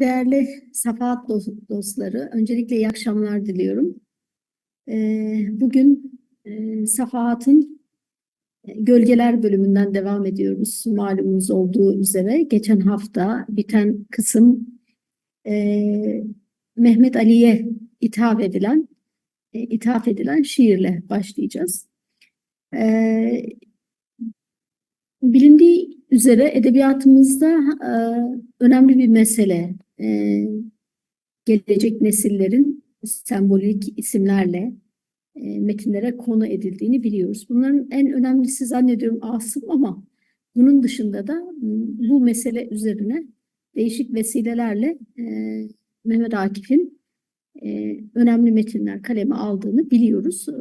Değerli Safahat dost- dostları, öncelikle iyi akşamlar diliyorum. Ee, Bugün e, Safahat'ın e, Gölgeler bölümünden devam ediyoruz. Malumunuz olduğu üzere geçen hafta biten kısım e, Mehmet Ali'ye ithaf edilen ithaf edilen şiirle başlayacağız. E, Bilindiği üzere edebiyatımızda önemli bir mesele e, gelecek nesillerin sembolik isimlerle e, metinlere konu edildiğini biliyoruz. Bunların en önemlisi zannediyorum Asım ama bunun dışında da bu mesele üzerine değişik vesilelerle e, Mehmet Akif'in e, önemli metinler kaleme aldığını biliyoruz. E,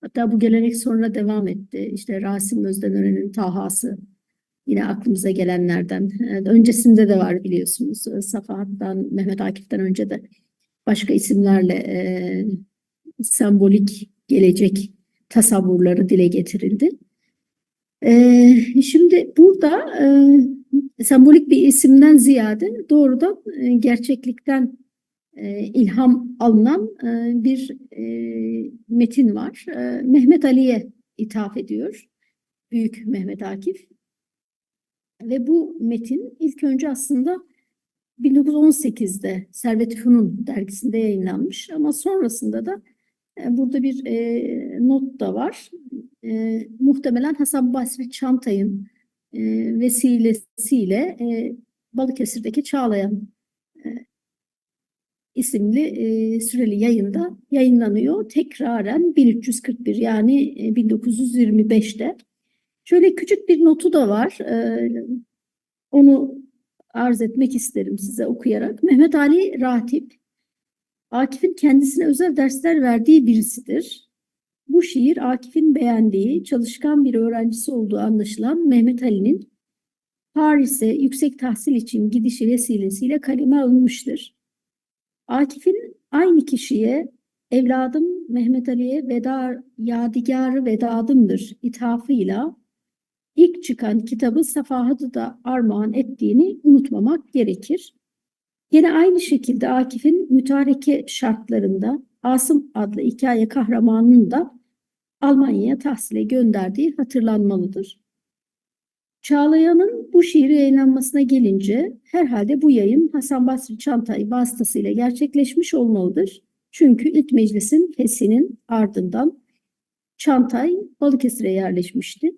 Hatta bu gelenek sonra devam etti. İşte Rasim Özdenören'in Tahası yine aklımıza gelenlerden. Öncesinde de var biliyorsunuz. Safahat'tan, Mehmet Akif'ten önce de başka isimlerle e, sembolik gelecek tasavvurları dile getirildi. Ee, şimdi burada e, sembolik bir isimden ziyade doğrudan e, gerçeklikten e, ilham alınan e, bir e, metin var. E, Mehmet Ali'ye ithaf ediyor. Büyük Mehmet Akif. Ve bu metin ilk önce aslında 1918'de Servet-i Fünun dergisinde yayınlanmış ama sonrasında da e, burada bir e, not da var. E, muhtemelen Hasan Basri Çantay'ın e, vesilesiyle e, Balıkesir'deki Çağlayan e, isimli e, süreli yayında yayınlanıyor. Tekraren 1341 yani e, 1925'te. Şöyle küçük bir notu da var. E, onu arz etmek isterim size okuyarak. Mehmet Ali Ratip, Akif'in kendisine özel dersler verdiği birisidir. Bu şiir Akif'in beğendiği, çalışkan bir öğrencisi olduğu anlaşılan Mehmet Ali'nin Paris'e yüksek tahsil için gidişi vesilesiyle kaleme alınmıştır. Akif'in aynı kişiye evladım Mehmet Ali'ye veda yadigarı vedadımdır ithafıyla ilk çıkan kitabı Safahat'ı da armağan ettiğini unutmamak gerekir. Yine aynı şekilde Akif'in mütareke şartlarında Asım adlı hikaye kahramanının da Almanya'ya tahsile gönderdiği hatırlanmalıdır. Çağlayan'ın bu şiiri yayınlanmasına gelince herhalde bu yayın Hasan Basri Çantay vasıtasıyla gerçekleşmiş olmalıdır. Çünkü ilk meclisin fesinin ardından Çantay Balıkesir'e yerleşmişti.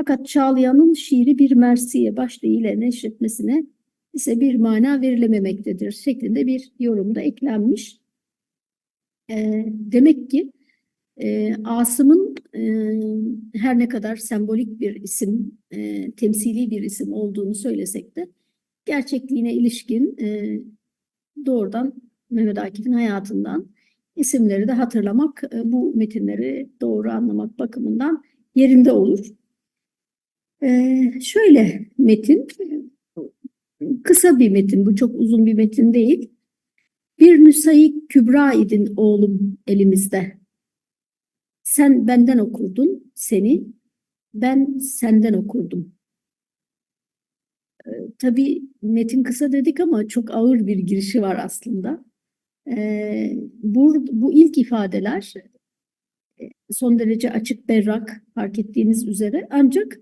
Fakat Çağlayan'ın şiiri bir mersiye başlığı ile neşretmesine ise bir mana verilememektedir şeklinde bir yorumda eklenmiş. Ee, demek ki e, Asım'ın e, her ne kadar sembolik bir isim, e, temsili bir isim olduğunu söylesek de gerçekliğine ilişkin e, doğrudan Mehmet Akif'in hayatından isimleri de hatırlamak, e, bu metinleri doğru anlamak bakımından yerinde olur. E, şöyle metin, kısa bir metin, bu çok uzun bir metin değil. Bir Nüsayı Kübra idin oğlum elimizde. Sen benden okurdun seni, ben senden okurdum. Ee, tabii metin kısa dedik ama çok ağır bir girişi var aslında. Ee, bu, bu ilk ifadeler e, son derece açık berrak fark ettiğiniz üzere ancak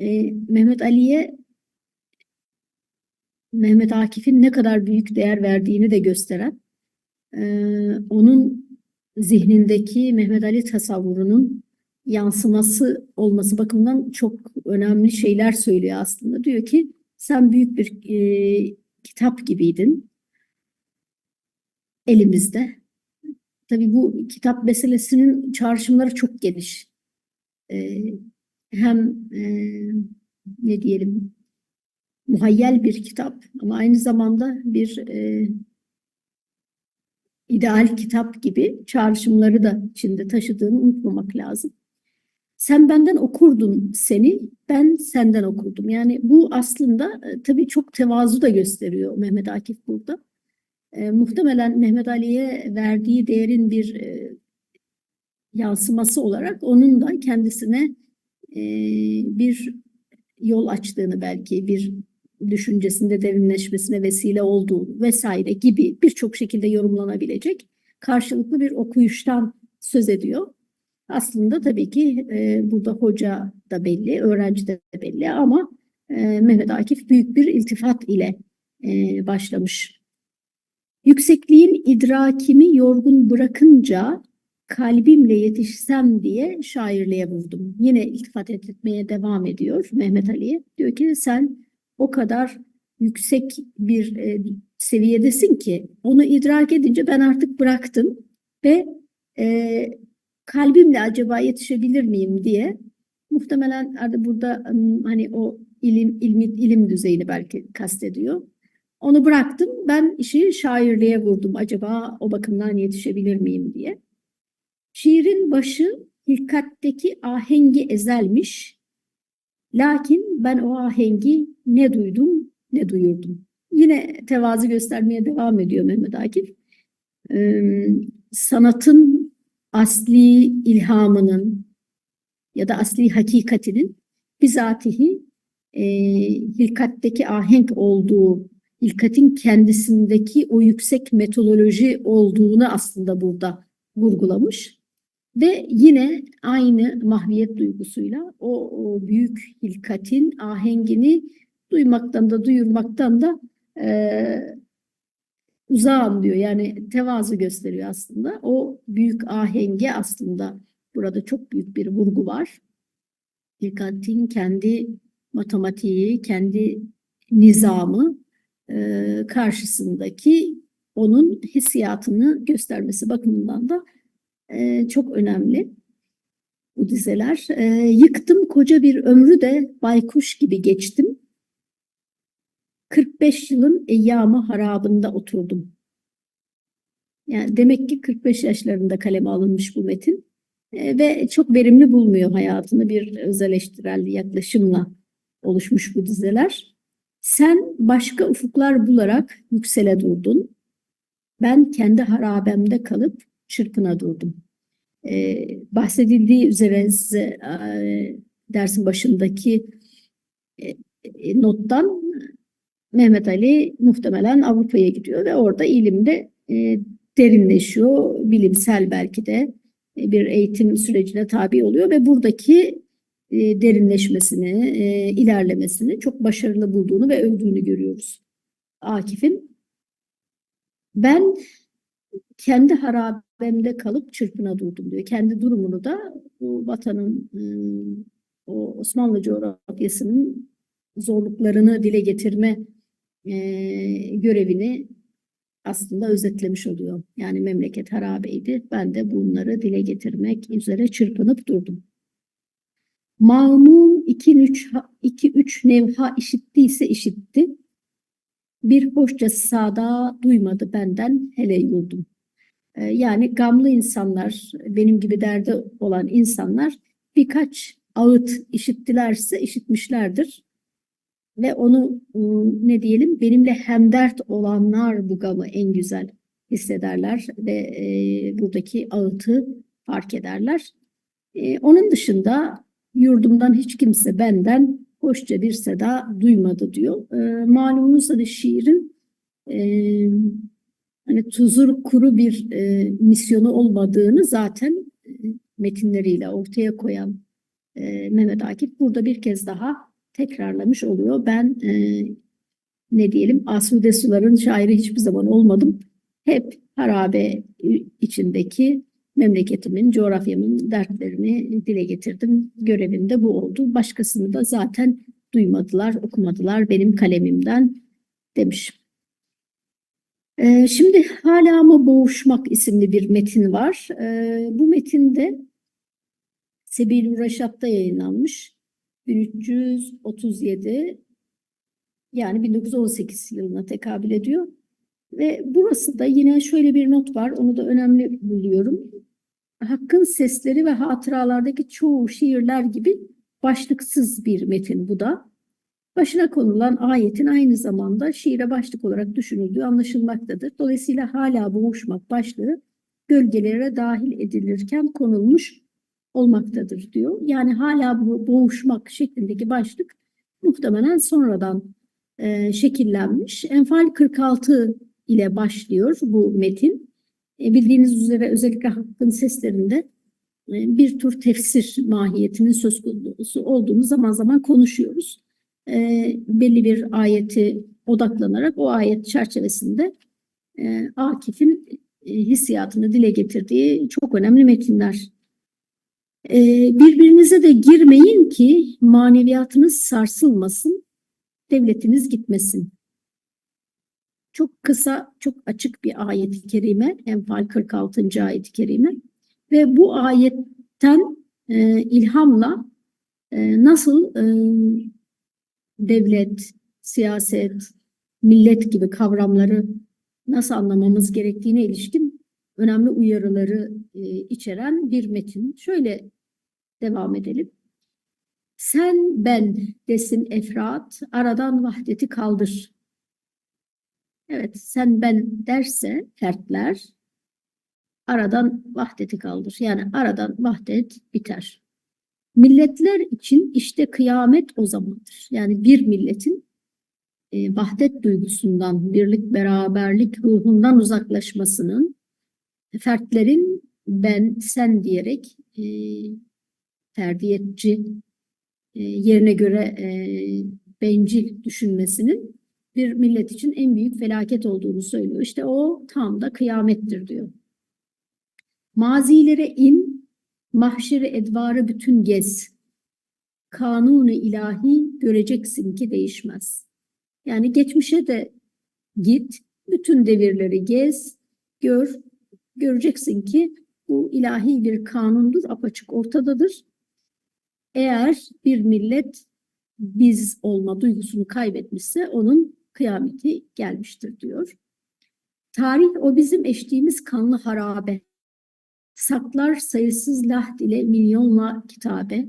e, Mehmet Ali'ye Mehmet Akif'in ne kadar büyük değer verdiğini de gösteren e, onun zihnindeki Mehmet Ali tasavvurunun yansıması olması bakımından çok önemli şeyler söylüyor aslında. Diyor ki sen büyük bir e, kitap gibiydin elimizde. Tabii bu kitap meselesinin çağrışımları çok geniş. E, hem e, ne diyelim muhayyel bir kitap ama aynı zamanda bir e, ideal kitap gibi çağrışımları da içinde taşıdığını unutmamak lazım. Sen benden okurdun seni, ben senden okurdum. Yani bu aslında e, tabii çok tevazu da gösteriyor Mehmet Akif burada. E, muhtemelen Mehmet Ali'ye verdiği değerin bir e, yansıması olarak onun da kendisine e, bir yol açtığını belki bir düşüncesinde derinleşmesine vesile olduğu vesaire gibi birçok şekilde yorumlanabilecek karşılıklı bir okuyuştan söz ediyor. Aslında tabii ki e, burada hoca da belli, öğrenci de belli ama e, Mehmet Akif büyük bir iltifat ile e, başlamış. Yüksekliğin idrakimi yorgun bırakınca kalbimle yetişsem diye şairliğe vurdum. Yine iltifat etmeye devam ediyor Mehmet Ali'ye. Diyor ki sen o kadar yüksek bir e, seviyedesin ki onu idrak edince ben artık bıraktım ve e, kalbimle acaba yetişebilir miyim diye muhtemelen burada hani o ilim ilmi, ilim düzeyini belki kastediyor. Onu bıraktım. Ben işi şairliğe vurdum. Acaba o bakımdan yetişebilir miyim diye. Şiirin başı hilkatteki ahengi ezelmiş. Lakin ben o ahengi ne duydum ne duyurdum. Yine tevazu göstermeye devam ediyor Mehmet Akif. Ee, sanatın asli ilhamının ya da asli hakikatinin bizatihi e, hilkatteki ahenk olduğu, hilkatin kendisindeki o yüksek metodoloji olduğunu aslında burada vurgulamış. Ve yine aynı mahviyet duygusuyla o, o büyük hilkatin ahengini duymaktan da duyurmaktan da e, uzağım diyor. Yani tevazu gösteriyor aslında. O büyük ahenge aslında burada çok büyük bir vurgu var. Hilkatin kendi matematiği, kendi nizamı e, karşısındaki onun hissiyatını göstermesi bakımından da e, çok önemli bu dizeler. E, yıktım koca bir ömrü de baykuş gibi geçtim. 45 yılın eyyamı harabında oturdum. Yani demek ki 45 yaşlarında kaleme alınmış bu metin E, ve çok verimli bulmuyor hayatını bir özeleştirel yaklaşımla oluşmuş bu dizeler. Sen başka ufuklar bularak yüksele durdun. Ben kendi harabemde kalıp çırpına durdum. Ee, bahsedildiği üzere size e, dersin başındaki e, e, nottan Mehmet Ali muhtemelen Avrupa'ya gidiyor ve orada ilimde e, derinleşiyor. Bilimsel belki de e, bir eğitim sürecine tabi oluyor ve buradaki e, derinleşmesini, e, ilerlemesini çok başarılı bulduğunu ve övdüğünü görüyoruz. Akif'in. Ben kendi harabemde kalıp çırpına durdum diyor. Kendi durumunu da bu vatanın e, o Osmanlı coğrafyasının zorluklarını dile getirme görevini aslında özetlemiş oluyor. Yani memleket harabeydi. Ben de bunları dile getirmek üzere çırpınıp durdum. İki üç nevha işittiyse işitti. Bir hoşça sada duymadı benden hele yurdum. Ee, yani gamlı insanlar, benim gibi derdi olan insanlar birkaç ağıt işittilerse işitmişlerdir. Ve onu ıı, ne diyelim benimle hemdert olanlar bu gamı en güzel hissederler ve e, buradaki ağıtı fark ederler. E, onun dışında yurdumdan hiç kimse benden hoşça bir seda duymadı diyor. E, malumunuz da şiirin e, hani tuzur kuru bir e, misyonu olmadığını zaten e, metinleriyle ortaya koyan e, Mehmet Akif burada bir kez daha tekrarlamış oluyor. Ben e, ne diyelim Asude Sular'ın şairi hiçbir zaman olmadım. Hep harabe içindeki memleketimin, coğrafyamın dertlerini dile getirdim. Görevim de bu oldu. Başkasını da zaten duymadılar, okumadılar benim kalemimden demiş. Ee, şimdi Hala mı Boğuşmak isimli bir metin var. Ee, bu metinde Sebil Raşat'ta yayınlanmış. 1337 yani 1918 yılına tekabül ediyor. Ve burası da yine şöyle bir not var. Onu da önemli buluyorum. Hakkın sesleri ve hatıralardaki çoğu şiirler gibi başlıksız bir metin bu da. Başına konulan ayetin aynı zamanda şiire başlık olarak düşünüldüğü anlaşılmaktadır. Dolayısıyla hala boğuşmak başlığı gölgelere dahil edilirken konulmuş olmaktadır diyor. Yani hala bu boğuşmak şeklindeki başlık muhtemelen sonradan e, şekillenmiş. Enfal 46 ile başlıyor bu metin. E, bildiğiniz üzere özellikle Hakkın seslerinde e, bir tür tefsir mahiyetinin söz konusu olduğunu zaman zaman konuşuyoruz. E, belli bir ayeti odaklanarak o ayet çerçevesinde e, Akif'in e, hissiyatını dile getirdiği çok önemli metinler. E, birbirinize de girmeyin ki maneviyatınız sarsılmasın, devletiniz gitmesin. Çok kısa, çok açık bir ayet-i kerime, Enfal 46. ayet-i kerime ve bu ayetten e, ilhamla e, nasıl e, devlet, siyaset, millet gibi kavramları nasıl anlamamız gerektiğine ilişkin önemli uyarıları e, içeren bir metin. Şöyle devam edelim. Sen ben desin efrat, aradan vahdeti kaldır. Evet, sen ben derse fertler, aradan vahdeti kaldır. Yani aradan vahdet biter. Milletler için işte kıyamet o zamandır. Yani bir milletin e, vahdet duygusundan, birlik, beraberlik ruhundan uzaklaşmasının fertlerin ben, sen diyerek e, ferdiyetçi e, yerine göre e, bencil düşünmesinin bir millet için en büyük felaket olduğunu söylüyor. İşte o tam da kıyamettir diyor. Mazilere in, mahşeri edvarı bütün gez. Kanunu ilahi göreceksin ki değişmez. Yani geçmişe de git, bütün devirleri gez, gör, göreceksin ki bu ilahi bir kanundur, apaçık ortadadır. Eğer bir millet biz olma duygusunu kaybetmişse onun kıyameti gelmiştir diyor. Tarih o bizim eştiğimiz kanlı harabe. Saklar sayısız lahd ile milyonla kitabe.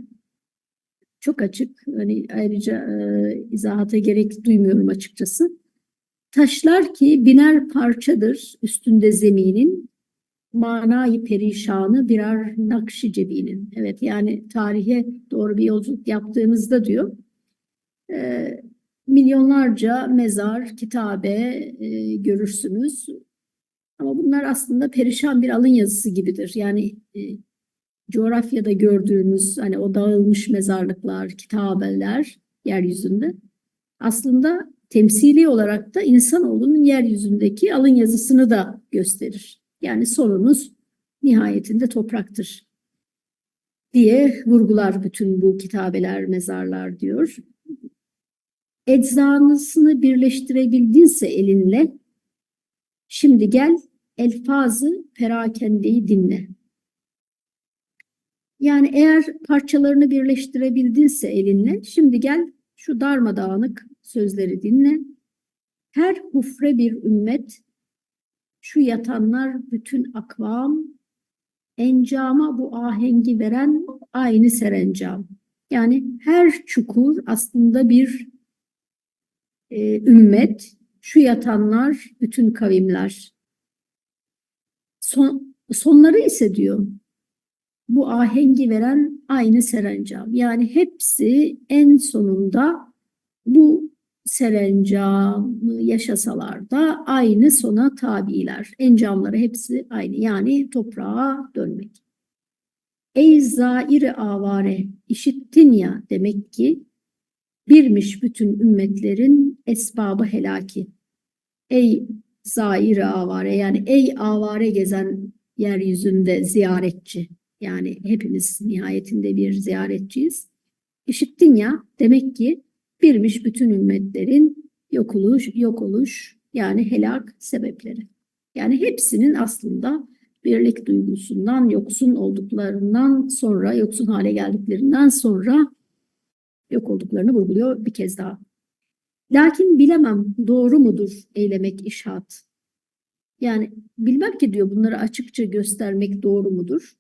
Çok açık. Hani ayrıca e, izahata gerek duymuyorum açıkçası. Taşlar ki biner parçadır üstünde zeminin, manayı perişanı birer nakşi cebinin. Evet yani tarihe doğru bir yolculuk yaptığımızda diyor, e, milyonlarca mezar, kitabe e, görürsünüz. Ama bunlar aslında perişan bir alın yazısı gibidir. Yani e, coğrafyada gördüğümüz hani o dağılmış mezarlıklar, kitabeler yeryüzünde aslında temsili olarak da insanoğlunun yeryüzündeki alın yazısını da gösterir. Yani sorunuz nihayetinde topraktır diye vurgular bütün bu kitabeler, mezarlar diyor. Eczanısını birleştirebildinse elinle, şimdi gel elfazı perakendeyi dinle. Yani eğer parçalarını birleştirebildinse elinle, şimdi gel şu darmadağınık sözleri dinle. Her hufre bir ümmet, şu yatanlar bütün akvam, encama bu ahengi veren aynı serencam. Yani her çukur aslında bir e, ümmet, şu yatanlar bütün kavimler. Son, sonları ise diyor bu ahengi veren aynı serencam. Yani hepsi en sonunda bu serencamı yaşasalar da aynı sona tabiler. Encamları hepsi aynı yani toprağa dönmek. Ey zaire avare işittin ya demek ki birmiş bütün ümmetlerin esbabı helaki. Ey zaire avare yani ey avare gezen yeryüzünde ziyaretçi. Yani hepimiz nihayetinde bir ziyaretçiyiz. İşittin ya demek ki birmiş bütün ümmetlerin yok oluş, yok oluş yani helak sebepleri. Yani hepsinin aslında birlik duygusundan yoksun olduklarından sonra, yoksun hale geldiklerinden sonra yok olduklarını vurguluyor bir kez daha. Lakin bilemem doğru mudur eylemek işhat. Yani bilmem ki diyor bunları açıkça göstermek doğru mudur?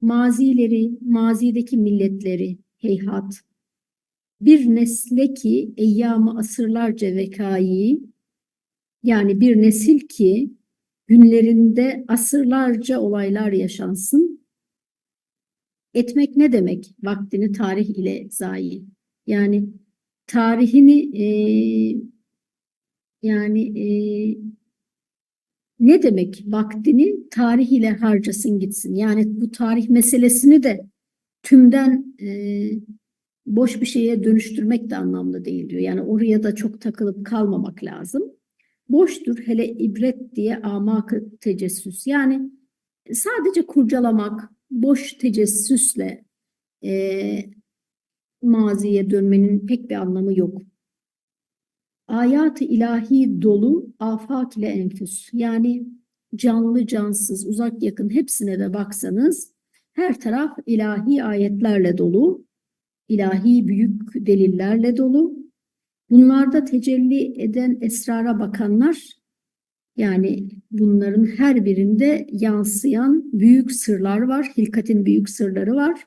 Mazileri, mazideki milletleri heyhat. Bir nesle ki eyyamı asırlarca vekayı, yani bir nesil ki günlerinde asırlarca olaylar yaşansın. Etmek ne demek? Vaktini tarih ile zayi. Yani tarihini e, Yani e, ne demek vaktini tarih ile harcasın gitsin. Yani bu tarih meselesini de tümden e, boş bir şeye dönüştürmek de anlamlı değil diyor. Yani oraya da çok takılıp kalmamak lazım. Boştur hele ibret diye amak tecessüs. Yani sadece kurcalamak, boş tecessüsle e, maziye dönmenin pek bir anlamı yok. Ayat-ı ilahi dolu afak ile enfüs. Yani canlı cansız, uzak yakın hepsine de baksanız her taraf ilahi ayetlerle dolu, ilahi büyük delillerle dolu. Bunlarda tecelli eden esrara bakanlar yani bunların her birinde yansıyan büyük sırlar var, hilkatin büyük sırları var.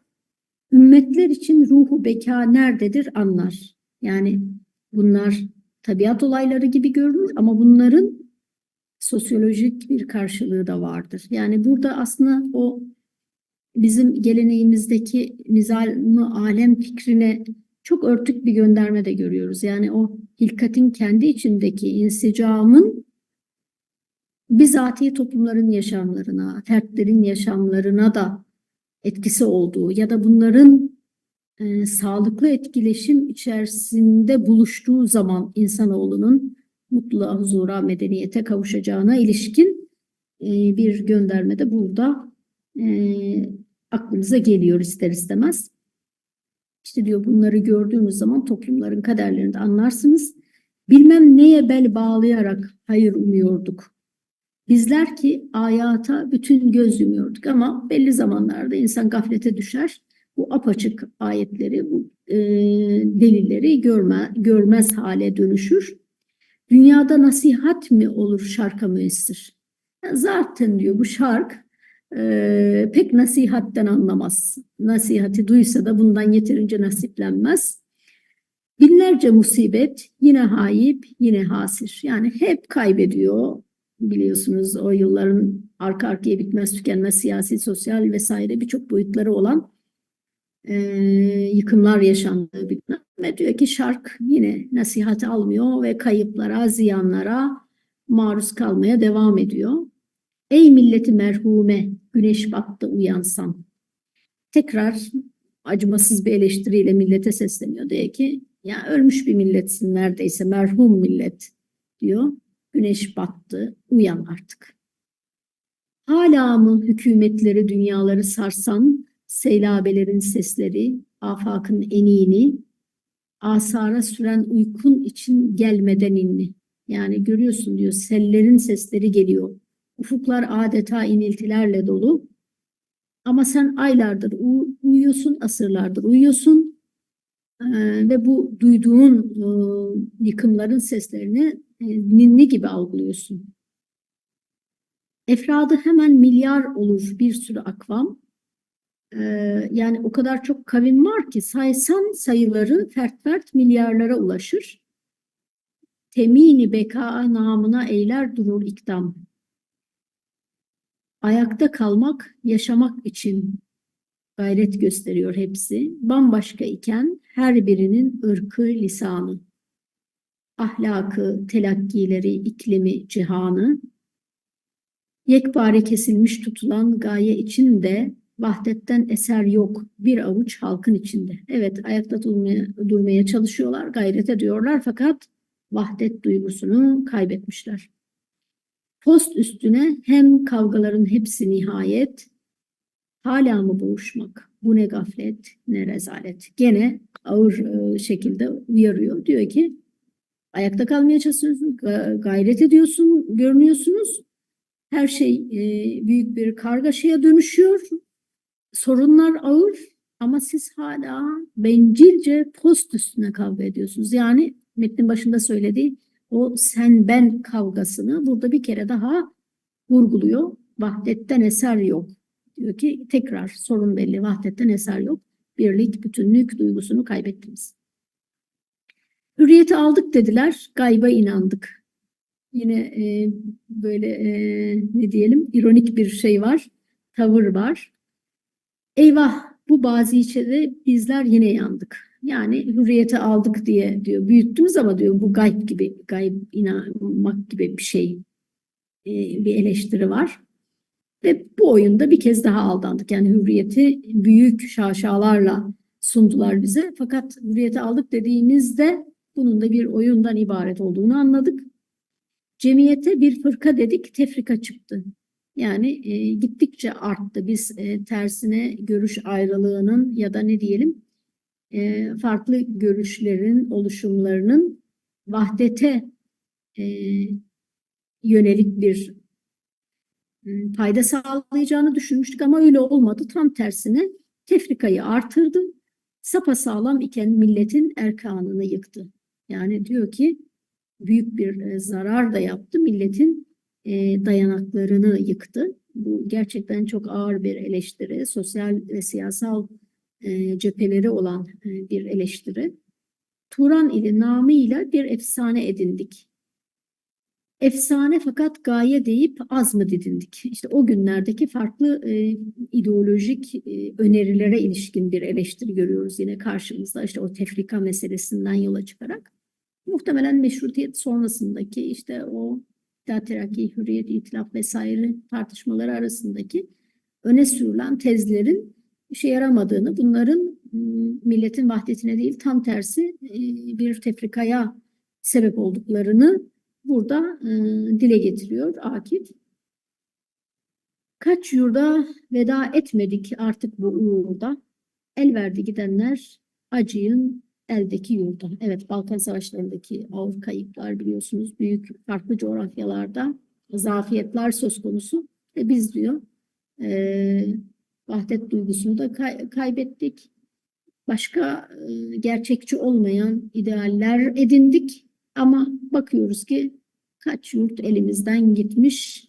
Ümmetler için ruhu beka nerededir anlar. Yani bunlar tabiat olayları gibi görünür ama bunların sosyolojik bir karşılığı da vardır. Yani burada aslında o bizim geleneğimizdeki nizam alem fikrine çok örtük bir gönderme de görüyoruz. Yani o hilkatin kendi içindeki insicamın bizatihi toplumların yaşamlarına, fertlerin yaşamlarına da etkisi olduğu ya da bunların e, sağlıklı etkileşim içerisinde buluştuğu zaman insanoğlunun mutluluğa, huzura, medeniyete kavuşacağına ilişkin e, bir gönderme de burada e, aklımıza geliyor ister istemez. İşte diyor bunları gördüğünüz zaman toplumların kaderlerini de anlarsınız. Bilmem neye bel bağlayarak hayır umuyorduk. Bizler ki ayata bütün göz yumuyorduk ama belli zamanlarda insan gaflete düşer. Bu apaçık ayetleri, bu e, delilleri görme, görmez hale dönüşür. Dünyada nasihat mi olur şarka müessir? Zaten diyor bu şark e, pek nasihatten anlamaz. Nasihati duysa da bundan yeterince nasiplenmez. Binlerce musibet yine hayip yine hasir. Yani hep kaybediyor. Biliyorsunuz o yılların arka arkaya bitmez tükenmez siyasi, sosyal vesaire birçok boyutları olan e, yıkımlar yaşandığı bir dönem. Ve diyor ki şark yine nasihat almıyor ve kayıplara, ziyanlara maruz kalmaya devam ediyor. Ey milleti merhume, güneş battı uyansan. Tekrar acımasız bir eleştiriyle millete sesleniyor. Diyor ki ya ölmüş bir milletsin neredeyse merhum millet diyor. Güneş battı uyan artık. Hala mı hükümetleri dünyaları sarsan seylabelerin sesleri afakın eniğini asara süren uykun için gelmeden inni. Yani görüyorsun diyor sellerin sesleri geliyor Ufuklar adeta iniltilerle dolu. Ama sen aylardır uyuyorsun, asırlardır uyuyorsun ee, ve bu duyduğun e, yıkımların seslerini e, ninni gibi algılıyorsun. Efradı hemen milyar olur bir sürü akvam. Ee, yani o kadar çok kavim var ki saysan sayıları fert fert milyarlara ulaşır. Temini beka namına eyler durur ikdam. Ayakta kalmak, yaşamak için gayret gösteriyor hepsi. Bambaşka iken her birinin ırkı, lisanı, ahlakı, telakkileri, iklimi, cihanı, yekpare kesilmiş tutulan gaye içinde vahdetten eser yok bir avuç halkın içinde. Evet ayakta durmaya, durmaya çalışıyorlar, gayret ediyorlar fakat vahdet duygusunu kaybetmişler. Post üstüne hem kavgaların hepsi nihayet, hala mı boğuşmak? Bu ne gaflet, ne rezalet. Gene ağır e, şekilde uyarıyor. Diyor ki ayakta kalmaya çalışıyorsun, gayret ediyorsun, görünüyorsunuz. Her şey e, büyük bir kargaşaya dönüşüyor. Sorunlar ağır ama siz hala bencilce post üstüne kavga ediyorsunuz. Yani metnin başında söylediği o sen ben kavgasını burada bir kere daha vurguluyor. Vahdetten eser yok. Diyor ki tekrar sorun belli vahdetten eser yok. Birlik, bütünlük duygusunu kaybettiniz. Hürriyeti aldık dediler, gayba inandık. Yine e, böyle e, ne diyelim ironik bir şey var, tavır var. Eyvah bu bazı içede bizler yine yandık. Yani hürriyeti aldık diye diyor. Büyüttünüz ama diyor bu gayb gibi, gayb inanmak gibi bir şey e, bir eleştiri var. Ve bu oyunda bir kez daha aldandık. Yani hürriyeti büyük şaşalarla sundular bize. Fakat hürriyeti aldık dediğimizde bunun da bir oyundan ibaret olduğunu anladık. Cemiyete bir fırka dedik, tefrika çıktı. Yani e, gittikçe arttı. Biz e, tersine görüş ayrılığının ya da ne diyelim e, farklı görüşlerin oluşumlarının vahdete e, yönelik bir m, fayda sağlayacağını düşünmüştük ama öyle olmadı. Tam tersine tefrikayı artırdı. Sapasağlam iken milletin erkanını yıktı. Yani diyor ki büyük bir e, zarar da yaptı. Milletin e, dayanaklarını yıktı. Bu gerçekten çok ağır bir eleştiri. Sosyal ve siyasal e, cepheleri olan e, bir eleştiri. Turan ili namıyla bir efsane edindik. Efsane fakat gaye deyip az mı didindik? İşte o günlerdeki farklı e, ideolojik e, önerilere ilişkin bir eleştiri görüyoruz yine karşımızda. İşte o tefrika meselesinden yola çıkarak. Muhtemelen meşrutiyet sonrasındaki işte o İttihat Terakki, Hürriyet, İtilaf vesaire tartışmaları arasındaki öne sürülen tezlerin işe yaramadığını, bunların m, milletin vahdetine değil tam tersi e, bir tefrikaya sebep olduklarını burada e, dile getiriyor Akif. Kaç yurda veda etmedik artık bu uğurda. El verdi gidenler acıyın eldeki yurda. Evet Balkan Savaşları'ndaki ağır kayıplar biliyorsunuz büyük farklı coğrafyalarda zafiyetler söz konusu. Ve biz diyor e, vahdet duygusunu da kay- kaybettik. Başka e, gerçekçi olmayan idealler edindik. Ama bakıyoruz ki kaç yurt elimizden gitmiş.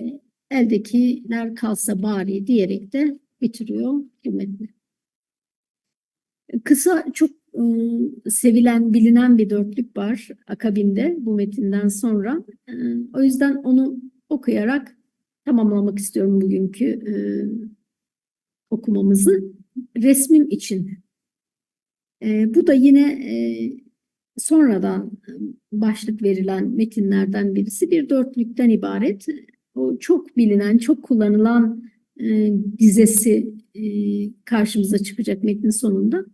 E, eldekiler kalsa bari diyerek de bitiriyor hükümetini. Kısa çok e, sevilen, bilinen bir dörtlük var akabinde bu metinden sonra. O yüzden onu okuyarak tamamlamak istiyorum bugünkü okumamızı. Resmim için. Bu da yine sonradan başlık verilen metinlerden birisi bir dörtlükten ibaret. O çok bilinen, çok kullanılan dizesi karşımıza çıkacak metnin sonunda.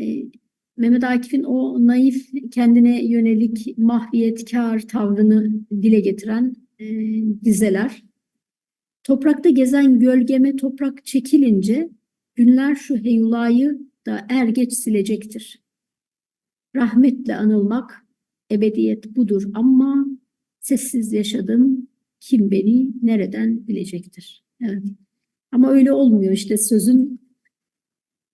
E, Mehmet Akif'in o naif, kendine yönelik mahviyetkar tavrını dile getiren e, dizeler. Toprakta gezen gölgeme toprak çekilince günler şu heyulayı da er geç silecektir. Rahmetle anılmak ebediyet budur ama sessiz yaşadım kim beni nereden bilecektir. Evet. Ama öyle olmuyor işte sözün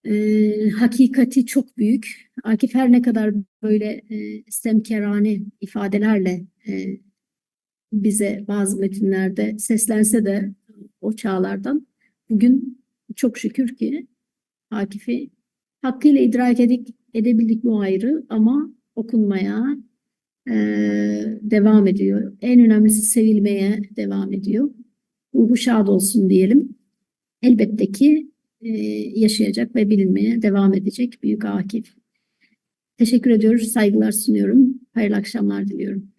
e, hakikati çok büyük. Akif her ne kadar böyle e, istemkerane ifadelerle e, bize bazı metinlerde seslense de o çağlardan bugün çok şükür ki Akif'i hakkıyla idrak edik, edebildik bu ayrı ama okunmaya e, devam ediyor. En önemlisi sevilmeye devam ediyor. Ruhu şad olsun diyelim. Elbette ki yaşayacak ve bilinmeye devam edecek Büyük Akif. Teşekkür ediyoruz, saygılar sunuyorum. Hayırlı akşamlar diliyorum.